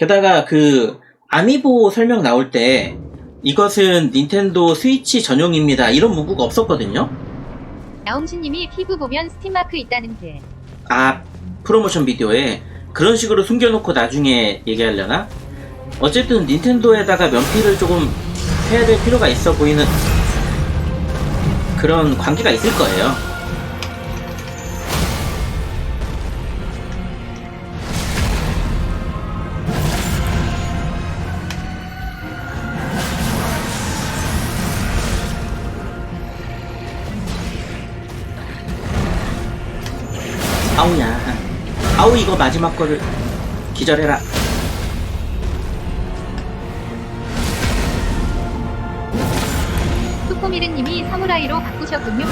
게다가 그 아미보 설명 나올 때 이것은 닌텐도 스위치 전용입니다. 이런 문구가 없었거든요. 나홍신님이 피부 보면 스팀 마크 있다는데. 아 프로모션 비디오에 그런 식으로 숨겨놓고 나중에 얘기하려나? 어쨌든 닌텐도에다가 면피를 조금 해야 될 필요가 있어 보이는 그런 관계가 있을 거예요. 아우야. 아우 이거 마지막 거를 기절해라. 투코미르님이 사무라이로 바꾸셨군요.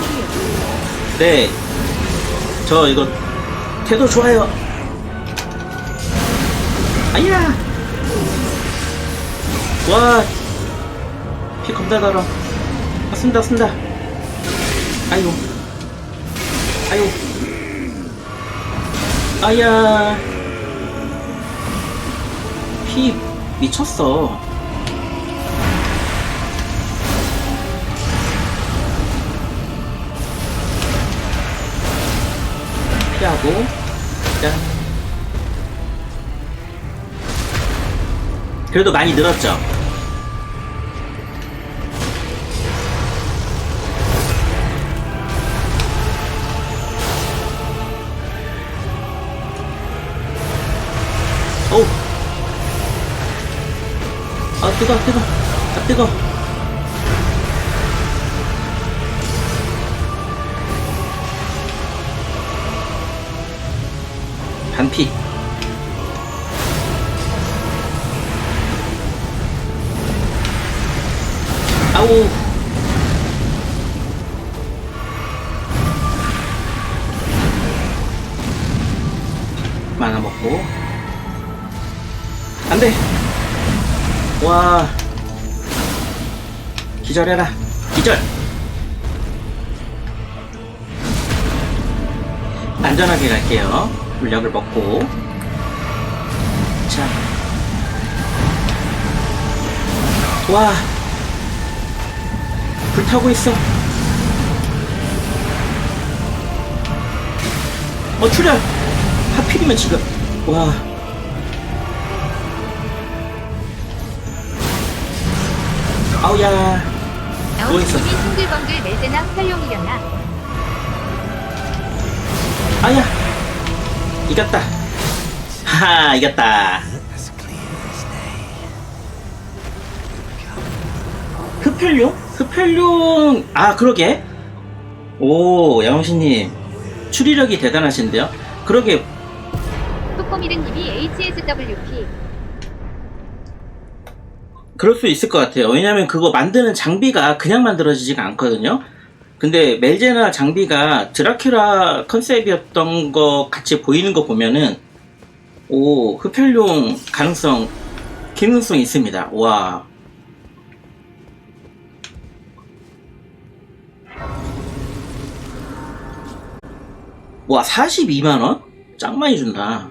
네. 저 이거 태도 좋아요. 아야. 와. 피 겁나 달아. 아, 쓴다 쓴다. 아이고. 아이고. 아야. 피 미쳤어. 피하고 짠. 그래도 많이 늘었죠. 어우. 아 뜨거 뜨거 아 뜨거. 반피. 아우. 만화 먹고. 안 돼. 와. 기절해라. 기절. 안전하게 갈게요. 물약을 먹고. 자. 와. 불타고 있어. 어, 출혈! 하필이면 지금. 와. 아우야. 누워있어. 나홍신님이 싱글벙글 멜제나 활용이려나. 아야. 이겼다. 하하, 이겼다. 흡혈용? 흡혈용, 아, 그러게. 오, 양홍신님. 추리력이 대단하신데요? 그러게, 투코미르님이 HSWP. 그럴 수 있을 것 같아요. 왜냐면 그거 만드는 장비가 그냥 만들어지지가 않거든요. 근데 멜제나 장비가 드라큘라 컨셉이었던 거 같이 보이는 거 보면은 오 흡혈용 가능성 기능성 있습니다. 와. 와 42만 원? 짱 많이 준다.